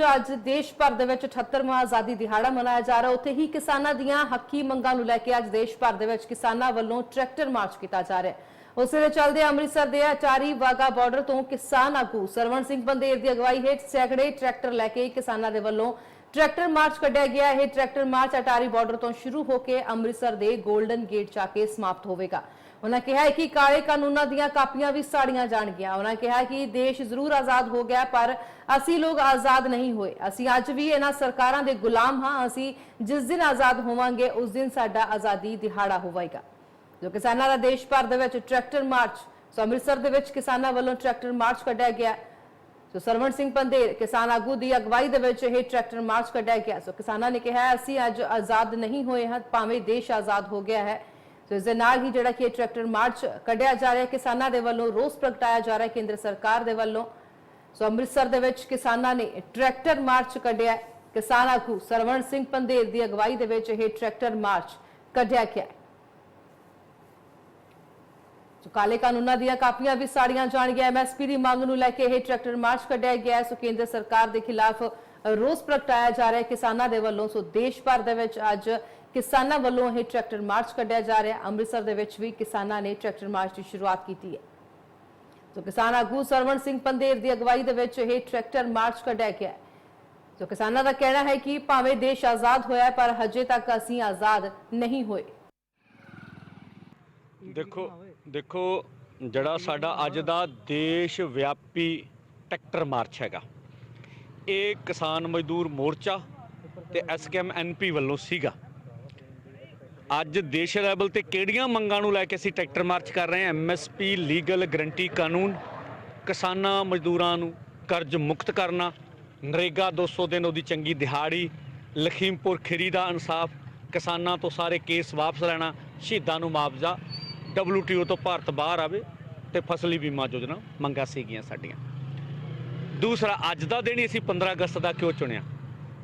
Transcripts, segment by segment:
ਵਿੱਚ ਅੱਜ ਦੇਸ਼ ਭਰ ਦੇ ਵਿੱਚ 78ਵਾਂ ਆਜ਼ਾਦੀ ਦਿਹਾੜਾ ਮਨਾਇਆ ਜਾ ਰਿਹਾ। ਉੱਥੇ ਹੀ ਕਿਸਾਨਾਂ ਦੀਆਂ ਹੱਕੀ ਮੰਗਾਂ ਨੂੰ ਲੈ ਕੇ ਅੱਜ ਦੇਸ਼ ਭਰ ਦੇ ਵਿੱਚ ਕਿਸਾਨਾਂ ਵੱਲੋਂ ਟਰੈਕਟਰ ਮਾਰਚ ਕੀਤਾ ਜਾ ਰਿਹਾ ਹੈ। ਉਸੇ ਦੇ ਚੱਲਦੇ ਅੰਮ੍ਰਿਤਸਰ ਦੇ ਅਚਾਰੀ ਵਾਗਾ ਬਾਰਡਰ ਤੋਂ ਕਿਸਾਨ ਆਗੂ ਸਰਵਣ ਸਿੰਘ ਬੰਦੇਰ ਦੀ ਅਗਵਾਈ ਹੇਠ ਸੈਕੜੇ ਟਰੈਕਟਰ ਲੈ ਕੇ ਕਿਸਾਨਾਂ ਦੇ ਵੱਲੋਂ ਟਰੈਕਟਰ ਮਾਰਚ ਕੱਢਿਆ ਗਿਆ। ਇਹ ਟਰੈਕਟਰ ਮਾਰਚ ਅਟਾਰੀ ਬਾਰਡਰ ਤੋਂ ਸ਼ੁਰੂ ਹੋ ਕੇ ਅੰਮ੍ਰਿਤਸਰ ਦੇ 골ਡਨ ਗੇਟ ਜਾ ਕੇ ਸਮਾਪਤ ਹੋਵੇਗਾ। ਉਹਨਾਂ ਕਿਹਾ ਕਿ ਕਾਲੇ ਕਾਨੂੰਨਾਂ ਦੀਆਂ ਕਾਪੀਆਂ ਵੀ ਸਾੜੀਆਂ ਜਾਣਗੀਆਂ। ਉਹਨਾਂ ਕਿਹਾ ਕਿ ਦੇਸ਼ ਜ਼ਰੂਰ ਆਜ਼ਾਦ ਹੋ ਗਿਆ, ਪਰ ਅਸੀਂ ਲੋਕ ਆਜ਼ਾਦ ਨਹੀਂ ਹੋਏ। ਅਸੀਂ ਅੱਜ ਵੀ ਇਹਨਾਂ ਸਰਕਾਰਾਂ ਦੇ ਗੁਲਾਮ ਹਾਂ। ਅਸੀਂ ਜਿਸ ਦਿਨ ਆਜ਼ਾਦ ਹੋਵਾਂਗੇ, ਉਸ ਦਿਨ ਸਾਡਾ ਆਜ਼ਾਦੀ ਦਿਹਾੜਾ ਹੋਵੇਗਾ। ਜੋ ਕਿਸਾਨਾਂ ਦਾ ਦੇਸ਼ ਭਰ ਦੇ ਵਿੱਚ ਟਰੈਕਟਰ ਮਾਰਚ, ਸੋ ਅੰਮ੍ਰਿਤਸਰ ਦੇ ਵਿੱਚ ਕਿਸਾਨਾਂ ਵੱਲੋਂ ਟਰੈਕਟਰ ਮਾਰਚ ਕੱਢਿਆ ਗਿਆ। ਸੋ ਸਰਵਣ ਸਿੰਘ ਪੰਦੇਰ ਕਿਸਾਨ ਆਗੂ ਦੀ ਅਗਵਾਈ ਦੇ ਵਿੱਚ ਇਹ ਟਰੈਕਟਰ ਮਾਰਚ ਕੱਢਿਆ ਗਿਆ। ਸੋ ਕਿਸਾਨਾਂ ਨੇ ਕਿਹਾ, ਅਸੀਂ ਅੱਜ ਆਜ਼ਾਦ ਨਹੀਂ ਹੋਏ ਹਾਂ, ਭਾਵੇਂ ਦੇਸ਼ ਆਜ਼ਾਦ ਹੋ ਗਿਆ ਹੈ। ਸੋ ਇਸ ਦੇ ਨਾਲ ਹੀ ਜਿਹੜਾ ਕਿ ਇਹ ਟਰੈਕਟਰ ਮਾਰਚ ਕੱਢਿਆ ਜਾ ਰਿਹਾ ਕਿਸਾਨਾਂ ਦੇ ਵੱਲੋਂ ਰੋਸ ਪ੍ਰਗਟਾਇਆ ਜਾ ਰਿਹਾ ਕੇਂਦਰ ਸਰਕਾਰ ਦੇ ਵੱਲੋਂ। ਸੋ ਅੰਮ੍ਰਿਤਸਰ ਦੇ ਵਿੱਚ ਕਿਸਾਨਾਂ ਨੇ ਟਰੈਕਟਰ ਮਾਰਚ ਕੱਢਿਆ ਕਿਸਾਨ ਆਗੂ ਸਰਵਣ ਸਿੰਘ ਪੰਦੇਰ ਦੀ ਅਗਵਾਈ ਦੇ ਵਿੱਚ ਇਹ ਟਰੈਕਟਰ ਮਾਰਚ ਕੱਢਿਆ ਗਿਆ ਸੋ ਕਾਲੇ ਕਾਨੂੰਨਾਂ ਦੀਆਂ ਕਾਪੀਆਂ ਵੀ ਸਾੜੀਆਂ ਜਾਣਗੀਆਂ। ਐਮਐਸਪੀ ਦੀ ਮੰਗ ਨੂੰ ਲੈ ਕੇ ਇਹ ਟਰੈਕਟਰ ਮਾਰਚ ਕੱਢਿਆ ਗਿਆ ਸੋ ਕੇਂਦਰ ਸਰਕਾਰ ਦੇ ਖਿਲਾਫ ਰੋਸ ਪ੍ਰਗਟਾਇਆ ਜਾ ਰਿਹਾ ਕਿਸਾਨਾਂ ਦੇ ਵੱਲੋਂ, ਸੋ ਦੇਸ਼ ਭਰ ਦੇ ਵਿੱਚ ਅੱਜ ਕਿਸਾਨਾਂ ਵੱਲੋਂ ਇਹ ਟਰੈਕਟਰ ਮਾਰਚ ਕੱਢਿਆ ਜਾ ਰਿਹਾ ਅੰਮ੍ਰਿਤਸਰ ਦੇ ਵਿੱਚ ਵੀ ਕਿਸਾਨਾਂ ਨੇ ਟਰੈਕਟਰ ਮਾਰਚ ਦੀ ਸ਼ੁਰੂਆਤ ਕੀਤੀ ਹੈ। ਸੋ ਕਿਸਾਨ ਆਗੂ ਸਰਵਣ ਸਿੰਘ ਪੰਦੇਰ ਦੀ ਅਗਵਾਈ ਦੇ ਵਿੱਚ ਇਹ ਟਰੈਕਟਰ ਮਾਰਚ ਕੱਢਿਆ ਗਿਆ ਸੋ ਕਿਸਾਨਾਂ ਦਾ ਕਹਿਣਾ ਹੈ ਕਿ ਭਾਵੇਂ ਦੇਸ਼ ਆਜ਼ਾਦ ਹੋਇਆ ਪਰ ਹਜੇ ਤੱਕ ਅਸੀਂ ਆਜ਼ਾਦ ਨਹੀਂ ਹੋਏ। ਦੇਖੋ ਦੇਖੋ ਜਿਹੜਾ ਸਾਡਾ ਅੱਜ ਦਾ ਦੇਸ਼ ਵਿਆਪੀ ਟਰੈਕਟਰ ਮਾਰਚ ਹੈਗਾ। ਇਹ ਕਿਸਾਨ ਮਜ਼ਦੂਰ ਮੋਰਚਾ ਤੇ ਐਸਕੇਐਮ ਐਨਪੀ ਵੱਲੋਂ ਸੀਗਾ। ਅੱਜ ਦੇਸ਼ ਲੈਵਲ ਤੇ ਕਿਹੜੀਆਂ ਮੰਗਾਂ ਨੂੰ ਲੈ ਕੇ ਅਸੀਂ ਟਰੈਕਟਰ ਮਾਰਚ ਕਰ ਰਹੇ ਹਾਂ? ਐਮਐਸਪੀ ਲੀਗਲ ਗਰੰਟੀ ਕਾਨੂੰਨ ਕਿਸਾਨਾਂ ਮਜ਼ਦੂਰਾਂ ਨੂੰ ਕਰਜ਼ ਮੁਕਤ ਕਰਨਾ ਨਰੇਗਾ 200 ਦਿਨ ਉਹਦੀ ਚੰਗੀ ਦਿਹਾੜੀ ਲਖੀਮਪੁਰ ਖੀਰੀ ਦਾ ਇਨਸਾਫ ਕਿਸਾਨਾਂ ਤੋਂ ਸਾਰੇ ਕੇਸ ਵਾਪਸ ਲੈਣਾ ਸ਼ਹੀਦਾਂ ਨੂੰ ਮੁਆਵਜ਼ਾ WTO ਤੋਂ ਭਾਰਤ ਬਾਹਰ ਆਵੇ ਤੇ ਫਸਲੀ ਬੀਮਾ ਯੋਜਨਾ ਮੰਗਾਂ ਸੀਗੀਆਂ ਸਾਡੀਆਂ। ਦੂਸਰਾ, ਅੱਜ ਦਾ ਦਿਨ ਹੀ ਅਸੀਂ 15 ਅਗਸਤ ਦਾ ਕਿਉਂ ਚੁਣਿਆ?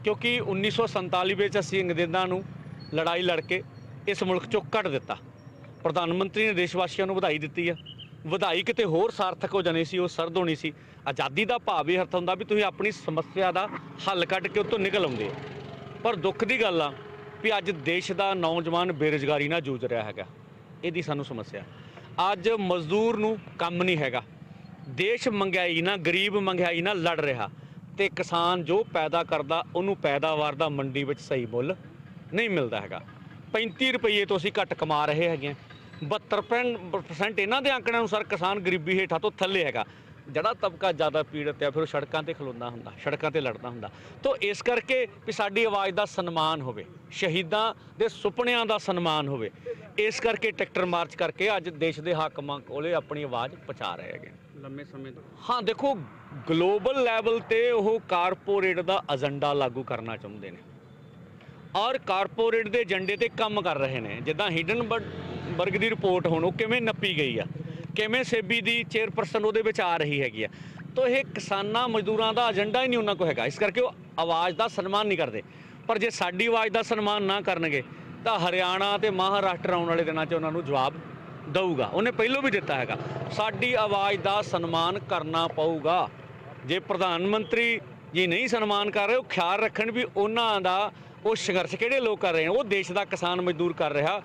ਕਿਉਂਕਿ 1947 ਵਿੱਚ ਅਸੀਂ ਅੰਗਰੇਜ਼ਾਂ ਨੂੰ ਲੜਾਈ ਲੜ ਕੇ ਇਸ ਮੁਲਕ ਚੋਂ ਕੱਢ ਦਿੱਤਾ। ਪ੍ਰਧਾਨ ਮੰਤਰੀ ਨੇ ਦੇਸ਼ ਵਾਸੀਆਂ ਨੂੰ ਵਧਾਈ ਦਿੱਤੀ ਆ। ਵਧਾਈ ਕਿਤੇ ਹੋਰ ਸਾਰਥਕ ਹੋ ਜਾਣੀ ਸੀ, ਉਹ ਸਰਦ ਹੋਣੀ ਸੀ। ਆਜ਼ਾਦੀ ਦਾ ਭਾਵ ਇਹ ਹਰਥ ਹੁੰਦਾ ਵੀ ਤੁਸੀਂ ਆਪਣੀ ਸਮੱਸਿਆ ਦਾ ਹੱਲ ਕੱਢ ਕੇ ਉਤੋਂ ਨਿਕਲ ਆਉਂਦੇ ਪਰ ਦੁੱਖ ਦੀ ਗੱਲ ਆ ਵੀ ਅੱਜ ਦੇਸ਼ ਦਾ ਨੌਜਵਾਨ ਬੇਰੁਜ਼ਗਾਰੀ ਨਾਲ ਜੂਝ ਰਿਹਾ ਹੈਗਾ। ਇਹਦੀ ਸਾਨੂੰ ਸਮੱਸਿਆ। ਅੱਜ ਮਜ਼ਦੂਰ ਨੂੰ ਕੰਮ ਨਹੀਂ ਹੈਗਾ। ਦੇਸ਼ ਮਹਿੰਗਾਈ ਨਾ, ਗਰੀਬ ਮਹਿੰਗਾਈ ਨਾ ਲੜ ਰਿਹਾ। ਤੇ ਕਿਸਾਨ ਜੋ ਪੈਦਾ ਕਰਦਾ, ਉਹਨੂੰ ਪੈਦਾਵਾਰ ਦਾ ਮੰਡੀ ਵਿੱਚ ਸਹੀ ਮੁੱਲ ਨਹੀਂ ਮਿਲਦਾ ਹੈਗਾ। 35 ਰੁਪਏ ਤੋਂ ਅਸੀਂ ਘੱਟ ਕਮਾ ਰਹੇ ਹੈਗੇ ਹਾਂ। 72% ਇਹਨਾਂ ਦੇ ਅੰਕੜਿਆਂ ਅਨੁਸਾਰ ਕਿਸਾਨ ਗਰੀਬੀ ਹੇਠਾਂ ਤੋਂ ਥੱਲੇ ਹੈਗਾ। ਜਿਹੜਾ ਤਬਕਾ ਜ਼ਿਆਦਾ ਪੀੜਤ ਹੈ ਫਿਰ ਉਹ ਸੜਕਾਂ ਤੇ ਖਲੋਂਦਾ ਹੁੰਦਾ ਸੜਕਾਂ ਤੇ ਲੜਦਾ ਹੁੰਦਾ। ਤੋਂ ਇਸ ਕਰਕੇ ਵੀ ਸਾਡੀ ਆਵਾਜ਼ ਦਾ ਸਨਮਾਨ ਹੋਵੇ ਸ਼ਹੀਦਾਂ ਦੇ ਸੁਪਨਿਆਂ ਦਾ ਸਨਮਾਨ ਹੋਵੇ ਇਸ ਕਰਕੇ ਟਰੈਕਟਰ ਮਾਰਚ ਕਰਕੇ ਅੱਜ ਦੇਸ਼ ਦੇ ਹਾਕਮਾਂ ਕੋਲੇ ਆਪਣੀ ਆਵਾਜ਼ ਪਹੁੰਚਾ ਰਹੇ ਹੈਗੇ। ਲੰਮੇ ਸਮੇਂ ਤੋਂ। ਹਾਂ ਦੇਖੋ ਗਲੋਬਲ ਲੈਵਲ ਤੇ ਉਹ ਕਾਰਪੋਰੇਟ ਦਾ ਏਜੰਡਾ ਲਾਗੂ ਕਰਨਾ ਚਾਹੁੰਦੇ ਨੇ। ਔਰ ਕਾਰਪੋਰੇਟ ਦੇ ਏਜੰਡੇ ਤੇ ਕੰਮ ਕਰ ਰਹੇ ਨੇ। ਜਿੱਦਾਂ ਹਿਡਨਬਰਗ ਦੀ ਰਿਪੋਰਟ ਹੁਣ ਉਹ ਕਿਵੇਂ ਨੱਪੀ ਗਈ ਆ? ਕਿਵੇਂ ਸੇਬੀ ਦੀ ਚੇਅਰਪਰਸਨ ਉਹਦੇ ਵਿੱਚ ਆ ਰਹੀ ਹੈਗੀ ਆ। ਤਾਂ ਇਹ ਕਿਸਾਨਾਂ ਮਜ਼ਦੂਰਾਂ ਦਾ ਏਜੰਡਾ ਹੀ ਨਹੀਂ ਉਹਨਾਂ ਕੋਲ ਹੈਗਾ। ਇਸ ਕਰਕੇ ਉਹ ਆਵਾਜ਼ ਦਾ ਸਨਮਾਨ ਨਹੀਂ ਕਰਦੇ। ਪਰ ਜੇ ਸਾਡੀ ਆਵਾਜ਼ ਦਾ ਸਨਮਾਨ ਨਾ ਕਰਨਗੇ, ਤਾਂ ਹਰਿਆਣਾ ਤੇ ਮਹਾਰਾਸ਼ਟਰ ਆਉਣ ਵਾਲੇ ਦਿਨਾਂ 'ਚ ਉਹਨਾਂ ਨੂੰ ਜਵਾਬ ਦਊਗਾ। ਉਹਨੇ ਪਹਿਲਾਂ ਵੀ ਦਿੱਤਾ ਹੈਗਾ। ਸਾਡੀ ਆਵਾਜ਼ ਦਾ ਸਨਮਾਨ ਕਰਨਾ ਪਊਗਾ। ਜੇ ਪ੍ਰਧਾਨ ਮੰਤਰੀ ਜੀ ਨਹੀਂ ਸਨਮਾਨ ਕਰ ਰਹੇ, ਉਹ ਖਿਆਲ ਰੱਖਣ ਵੀ ਉਹਨਾਂ ਦਾ ਉਹ ਸੰਘਰਸ਼ ਕਿਹੜੇ ਲੋਕ ਕਰ ਰਹੇ ਨੇ ਉਹ ਦੇਸ਼ ਦਾ ਕਿਸਾਨ ਮਜ਼ਦੂਰ ਕਰ ਰਿਹਾ।